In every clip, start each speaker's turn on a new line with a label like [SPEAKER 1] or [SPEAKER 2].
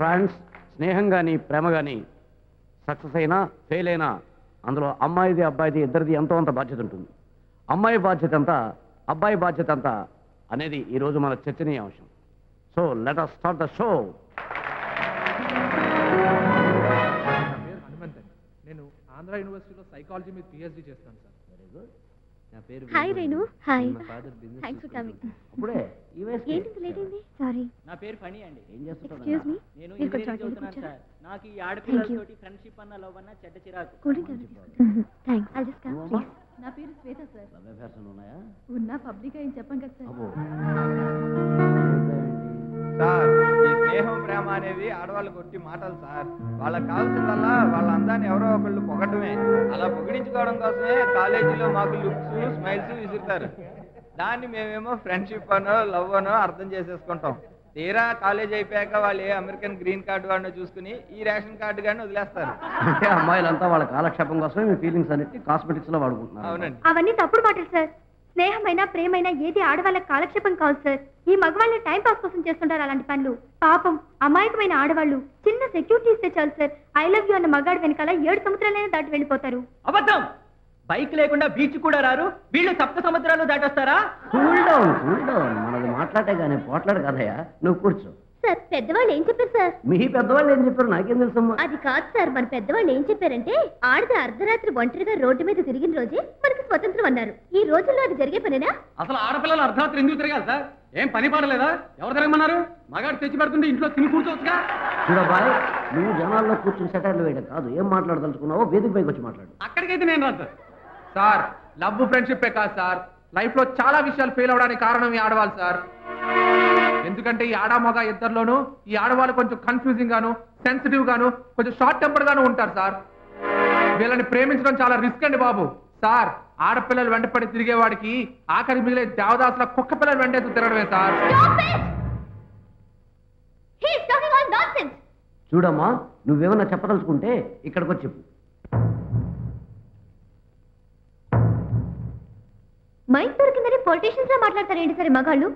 [SPEAKER 1] Friends స్నేహం కానీ ప్రేమ కానీ సక్సెస్ అయినా ఫెయిల్ అయినా అందులో అమ్మాయిది అబ్బాయిది ఇద్దరిది ఎంతో అంత బాధ్యత ఉంటుంది. అమ్మాయి బాధ్యత ఎంత అబ్బాయి బాధ్యత ఎంత అనేది ఈరోజు మన చర్చనీయాంశం so let us start the show
[SPEAKER 2] నేను ఆంధ్ర యూనివర్సిటీలో సైకాలజీ మీద పిహెచ్డి చేస్తాను సార్.
[SPEAKER 1] నా పేరు
[SPEAKER 3] hi Renu hi thanks for coming? ఏంటి లేట్ అయింది? సారీ
[SPEAKER 4] నా పేరు ఫణి అండి.
[SPEAKER 1] ఏం చేస్తుంటావు
[SPEAKER 3] ఎక్స్క్యూజ్ మీ
[SPEAKER 4] నేను ఇంజనీరింగ్ చదువుతున్నాను సార్. నాకు ఈ ఆడపిల్లలతోటి ఫ్రెండ్షిప్ అన్న లవ్ అన్న చెడ్డ చిరాకు.
[SPEAKER 3] I just come? ప్లీజ్
[SPEAKER 5] నా పేరు శ్వేత సార్.
[SPEAKER 1] లవ్ అఫేర్స్ ఉన్నాయా?
[SPEAKER 5] ఉన్నా పబ్లిక్ ఏం చెప్పం కదా సార్.
[SPEAKER 1] అబ్బో.
[SPEAKER 6] సార్. ప్రేమ అనేవి ఆడవాళ్ళు కొట్టి మాటలు సార్. వాళ్ళకి కావాల్సిందల్లా వాళ్ళ అందాన్ని ఎవరో ఒకళ్ళు పొగడమే అలా పొగిడించుకోవడం కోసమే కాలేజీలో మాకు లుక్స్ స్మైల్స్ విసురుతారు. దాన్ని మేమేమో ఫ్రెండ్షిప్ అనో లవ్ అనో అర్థం చేసేసుకుంటాం. తీరా కాలేజ్ అయిపోయాక వాళ్ళు ఏ అమెరికన్ గ్రీన్ కార్డు వాడినో చూసుకుని ఈ రేషన్ కార్డు కానీ వదిలేస్తారు.
[SPEAKER 1] అంటే అమ్మాయిలంతా వాళ్ళ కాలక్షేపం కోసమే మీ ఫీలింగ్స్ అన్నిటి కాస్మెటిక్స్లో వాడుకుంటున్నారు.
[SPEAKER 6] అవునండి.
[SPEAKER 3] అవన్నీ తప్పుడు మాటలు సార్. స్నేహమైనా ప్రేమైనా ఏది ఆడవాళ్ళకి కాలక్షేపం కాదు సార్ ఈ మగవాళ్ళని టైం పాస్ కోసం చేస్తుంటారు అలాంటి పనులు. పాపం అమాయకమైన ఆడవాళ్ళు చిన్న సెక్యూరిటీ ఇస్తే చాలు సార్ ఐ లవ్ యూ అన్న మగాడు వెనకాల ఏడు సముద్రాలైనా దాటి వెళ్ళిపోతారు.
[SPEAKER 4] అబద్ధం! బైక్ లేకుండా బీచ్ కూడా రారు. వీళ్ళు సప్త సముద్రాలు దాటొస్తారా?
[SPEAKER 1] కూల్ డౌన్ కూల్ డౌన్ మనది మాట్లాడే కానీ పోట్లాడు కదయ్యా. నువ్వు కూర్చో.
[SPEAKER 3] సార్ పెద్దవాళ్ళు ఏం చెప్పారు సార్?
[SPEAKER 1] మీ పెద్దవాళ్ళు ఏం చెప్పారు? నాకేం తెలుసమ్మా?
[SPEAKER 3] అది కాదు సార్ మన పెద్దవాళ్ళు ఏం చెప్పారంటే ఆడది అర్ధరాత్రి ఒంటరిగా రోడ్డు మీద తిరిగిన రోజే మనకి స్వతంత్రం అన్నారు. ఈ రోజుల్లో అది జరిగే పనేనా?
[SPEAKER 2] అసలు ఆడపిల్లలు అర్ధరాత్రి ఎందుకు తిరగాలి సార్? ఏం పని పాడలేదా? ఎవరు తిరగమన్నారు? మగాడు తెచ్చి పెడుతుంటే ఇంట్లో తిని కూర్చోవచ్చుగా.
[SPEAKER 1] చూడబాయ్ నువ్వు జనాల్లో కూర్చుని సెటైర్లు వేయడం కాదు. ఏం మాట్లాడదలుచుకున్నావో వేదిక పైకి వచ్చి మాట్లాడు.
[SPEAKER 2] అక్కడికైతే నేను రాదు సార్. లవ్ ఫ్రెండ్షిప్ కాదు సార్. లైఫ్లో చాలా విషయాలు ఫెయిల్ అవడానికి కారణం ఈ ఆడవాళ్ళు సార్. ఎందుకంటే ఈ ఆడ మగ ఇద్దరిలోనూ ఈ ఆడవాళ్ళు కొంచెం కన్ఫ్యూజింగ్ గాను సెన్సిటివ్ గాను కొంచెం షార్ట్ టెంపర్ గాను ఉంటారు సార్. వీళ్ళని ప్రేమించడం చాలా రిస్క్ అండి బాబు. సార్ ఆడపిల్లలు వెంటపడి తిరిగేవాడికి ఆఖరి మిగిలే దేవదాసుల కుక్క పిల్లలు వెంటేసి తిరగడమే సార్.
[SPEAKER 1] చూడమ్మా నువ్వేమన్నా చెప్పదలుచుకుంటే ఇక్కడికి వచ్చి చెప్పు.
[SPEAKER 3] మైక్ దొరికిందని పొలిటీషియన్స్ లా మాట్లాడతారేంటి సరే మగాళ్ళు?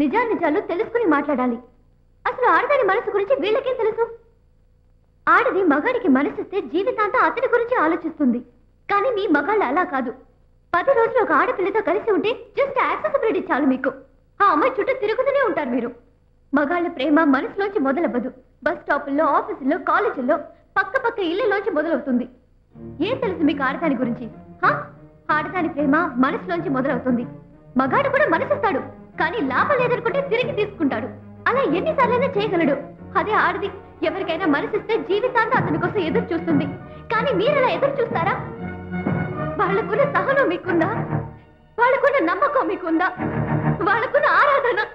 [SPEAKER 3] నిజాలు తెలుసుకుని మాట్లాడాలి. అసలు ఆడదాని మనసు గురించి వీళ్ళకేం తెలుసు? ఆడది మగాడికి మనసిస్తే జీవితాంతం అతడి గురించి ఆలోచిస్తుంది. కానీ మీ మగాళ్ళు అలా కాదు. పది రోజులు ఒక ఆడపిల్లతో కలిసి ఉంటే జస్ట్ యాక్సెసిబిలిటీ చాలు మీకు. ఆ అమ్మాయి చుట్టూ తిరుగుతూనే ఉంటారు మీరు. మగాళ్ళ ప్రేమ మనసులోంచి మొదలవ్వదు. బస్ స్టాపుల్లో ఆఫీసుల్లో కాలేజీల్లో పక్క పక్క ఇళ్ళలోంచి మొదలవుతుంది. ఏం తెలుసు మీకు ఆడదాని గురించి? హా? ఆడదాని ప్రేమ మనసులోంచి మొదలవుతుంది. మగాడు కూడా మనసిస్తాడు. కానీ లాభం లేదనుకుంటే తిరిగి తీసుకుంటాడు. అలా ఎన్నిసార్లైనా చేయగలడు. అదే ఆడది. ఎవరికైనా మనసిస్తే జీవితాంతం అతని కోసం ఎదురు చూస్తుంది. కానీ మీరు అలా ఎదురు చూస్తారా? వాళ్ళకున్న సహనం మీకుందా? వాళ్ళకున్న నమ్మకం మీకుందా? వాళ్ళకున్న ఆరాధన.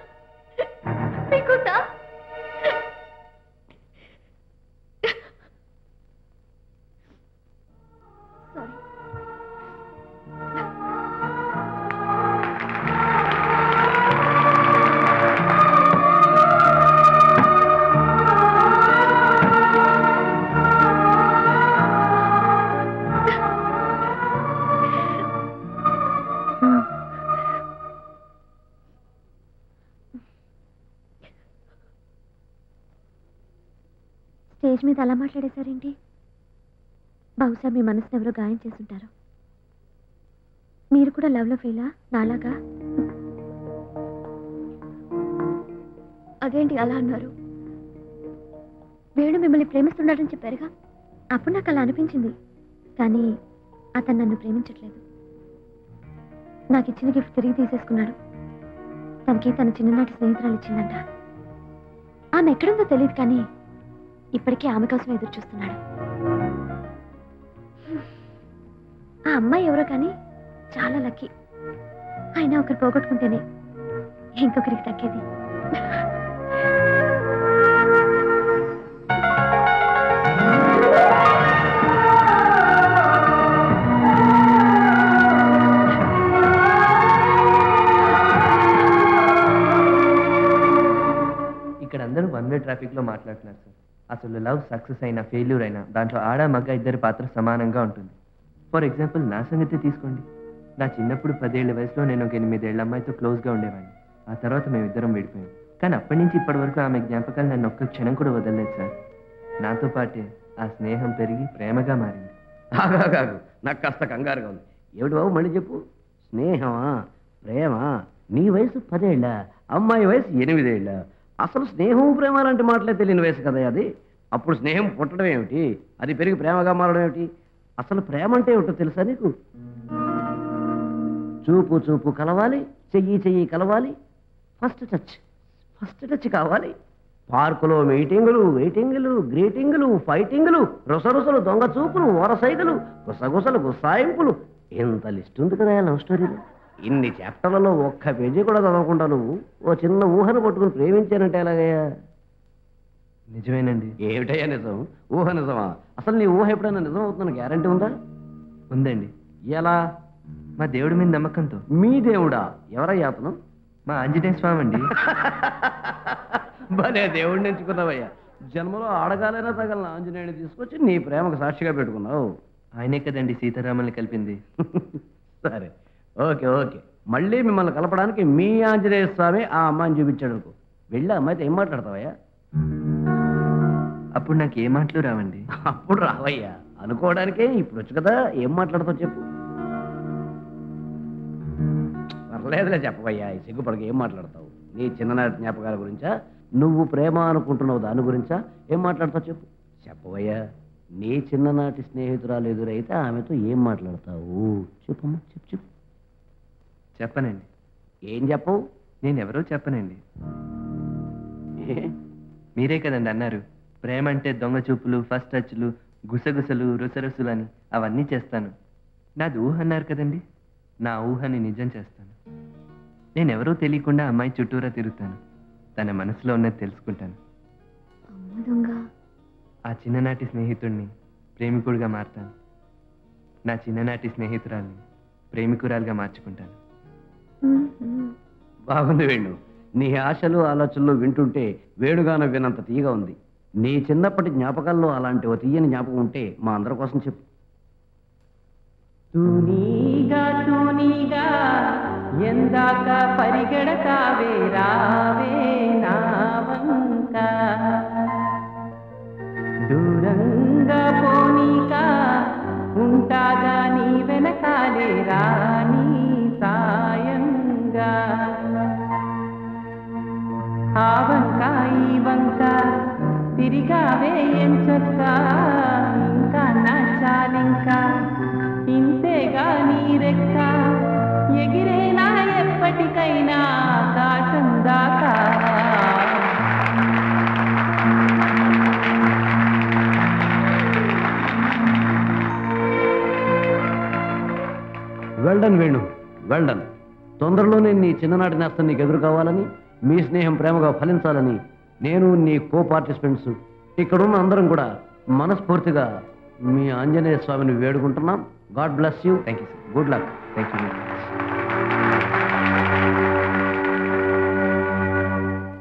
[SPEAKER 3] స్టేజ్ మీద అలా మాట్లాడేశారేంటి? బహుశా మీ మనసును ఎవరో గాయం చేసుంటారు మీరు కూడా లవ్లో ఫెయిలా? నాలాగా? అదేంటి అలా అన్నారు? వేణు మిమ్మల్ని ప్రేమిస్తున్నాడని చెప్పారుగా? అప్పుడు నాకు అలా అనిపించింది. కానీ అతను నన్ను ప్రేమించట్లేదు. నాకు ఇచ్చిన గిఫ్ట్ తిరిగి తీసేసుకున్నాడు. తనకి తన చిన్ననాటి స్నేహితురాలు ఇచ్చిందంట. ఆమె ఎక్కడుందో తెలియదు కానీ ఇప్పటికీ ఆమె కోసం ఎదురు చూస్తున్నాడు. ఆ అమ్మాయి ఎవరో కానీ చాలా లక్కీ. అయినా ఒకరు పోగొట్టుకుంటేనే ఇంకొకరికి దక్కేది
[SPEAKER 7] ఇక్కడ అందరూ వన్ వే ట్రాఫిక్లో మాట్లాడుతున్నారు సార్. అసలు లవ్ సక్సెస్ అయినా ఫెయిల్యూర్ అయినా దాంట్లో ఆడ మగ ఇద్దరి పాత్ర సమానంగా ఉంటుంది. ఫర్ ఎగ్జాంపుల్ నా సంగతి తీసుకోండి. నా చిన్నప్పుడు పదేళ్ళ వయసులో నేను ఒక ఎనిమిదేళ్ళ అమ్మాయితో క్లోజ్గా ఉండేవాడిని. ఆ తర్వాత మేమిద్దరం విడిపోయాం. కానీ అప్పటి నుంచి ఇప్పటి వరకు ఆమె జ్ఞాపకాలు నన్ను ఒక్క క్షణం కూడా వదలలేదు సార్. నాతో పాటే ఆ స్నేహం పెరిగి ప్రేమగా మారింది.
[SPEAKER 1] కాదు నాకు కాస్త కంగారుగా ఉంది. ఏమిటి బాబు మళ్ళీ చెప్పు. స్నేహమా ప్రేమ? నీ వయసు పదేళ్ళ అమ్మాయి వయసు ఎనిమిదేళ్ళ. అసలు స్నేహం ప్రేమ లాంటి మాటలే తెలియని వయసు కదా అది? అప్పుడు స్నేహం పుట్టడం ఏమిటి? అది పెరిగి ప్రేమగా మారడం ఏమిటి? అసలు ప్రేమ అంటే ఏమిటో తెలుసా నీకు? చూపు చూపు కలవాలి చెయ్యి చెయ్యి కలవాలి. ఫస్ట్ టచ్ ఫస్ట్ టచ్ కావాలి. పార్కులో మీటింగులు వెయిటింగులు గ్రీటింగులు ఫైటింగులు రుసరుసలు దొంగ చూపులు ఓరసైదులు గుసగుసలు గుసాయింపులు ఎంత లిస్ట్ ఉంది కదా లవ్ స్టోరీలో? ఇన్ని చాప్టర్లలో ఒక్క పేజీ కూడా చదవకుండా నువ్వు ఓ చిన్న ఊహను పట్టుకుని ప్రేమించానంటే ఎలాగయ్యా?
[SPEAKER 7] నిజమేనండి.
[SPEAKER 1] ఏమిటయ్యా నిజం? ఊహ నిజమా? అసలు నీ ఊహ ఎప్పుడైనా నిజం అవుతుందని గ్యారంటీ ఉందా?
[SPEAKER 7] ఉందండి.
[SPEAKER 1] ఎలా?
[SPEAKER 7] మా దేవుడి మీద నమ్మకంతో.
[SPEAKER 1] మీ దేవుడా? ఎవరయ్యా అతను?
[SPEAKER 7] మా ఆంజనేయ స్వామి అండి
[SPEAKER 1] భలే దేవుడిని ఎంచుకున్నావయ్యా. జన్మలో ఆడగాలైనా తగలన ఆంజనేయుని తీసుకొచ్చి నీ ప్రేమకు సాక్షిగా పెట్టుకున్నావు.
[SPEAKER 7] ఆయనే కదండి సీతారాముల్ని కలిపింది.
[SPEAKER 1] సరే. Okay okay. మళ్ళీ మిమ్మల్ని కలపడానికి మీ ఆంజనేయ స్వామి ఆ అమ్మాయిని చూపించాడు అనుకో. వెళ్ళి అమ్మాయితో ఏం మాట్లాడతావయ్యా?
[SPEAKER 7] అప్పుడు నాకు ఏ మాటలు రావండి?
[SPEAKER 1] అప్పుడు రావయ్యా. అనుకోవడానికే ఇప్పుడు వచ్చు కదా ఏం మాట్లాడతావు చెప్పు. పర్లేదులే చెప్పవయ్యా ఈ సిగ్గుపడక ఏం మాట్లాడతావు? నీ చిన్ననాటి జ్ఞాపకాల గురించా? నువ్వు ప్రేమ అనుకుంటున్నావు దాని గురించా? ఏం మాట్లాడతావు చెప్పు. చెప్పవయ్యా నీ చిన్ననాటి స్నేహితురాలు ఎదురైతే ఆమెతో ఏం మాట్లాడతావు? చెప్పమ్మా చెప్పు చెప్పు.
[SPEAKER 7] చెప్పనండి.
[SPEAKER 1] ఏం చెప్పవు
[SPEAKER 7] నేను ఎవరో చెప్పనండి.
[SPEAKER 1] ఏ?
[SPEAKER 7] మీరే కదండి అన్నారు. ప్రేమ అంటే దొంగ చూపులు ఫస్ట్ టచ్లు గుసగుసలు రుసరుసులు అని అవన్నీ చేస్తాను. నాది ఊహ అన్నారు కదండి. నా ఊహని నిజం చేస్తాను. నేను ఎవరో తెలియకుండా అమ్మాయి చుట్టూరా తిరుగుతాను. తన మనసులో ఉన్నది తెలుసుకుంటాను.
[SPEAKER 3] అమ్మ దొంగ.
[SPEAKER 7] ఆ చిన్ననాటి స్నేహితుడిని ప్రేమికుడిగా మారుతాను. నా చిన్ననాటి స్నేహితురాల్ని ప్రేమికురాలుగా మార్చుకుంటాను.
[SPEAKER 1] బాగుంది వేణు. నీ ఆశలు ఆలోచనలు వింటుంటే వేణుగాన వినంత తీయగా ఉంది. నీ చిన్నప్పటి జ్ఞాపకాల్లో అలాంటి ఓ తీయని జ్ఞాపకం ఉంటే మా అందరి కోసం చెప్పు.
[SPEAKER 8] తూనీగా తూనీగా ఎందాక పరిగెడతావే రావే నా వంక. ఆ వంక ఈ వంక తిరిగావే ఎంచక్క ఇంకా నా చాలింకా ఇంతేగా నీ రెక్క. ఎగిరేనా ఎప్పటికైనా ఆకాశం దాకా.
[SPEAKER 1] వెల్డన్ వేణు వెల్డన్ తొందరలోనే నీ చిన్ననాటి నేస్తం నీకు ఎదురు కావాలని మీ స్నేహం ప్రేమగా ఫలించాలని నేను నీ కో పార్టిసిపెంట్స్ ఇక్కడున్న అందరం కూడా మనస్ఫూర్తిగా మీ ఆంజనేయ స్వామిని వేడుకుంటున్నాం. God bless you thank you good luck
[SPEAKER 7] thank you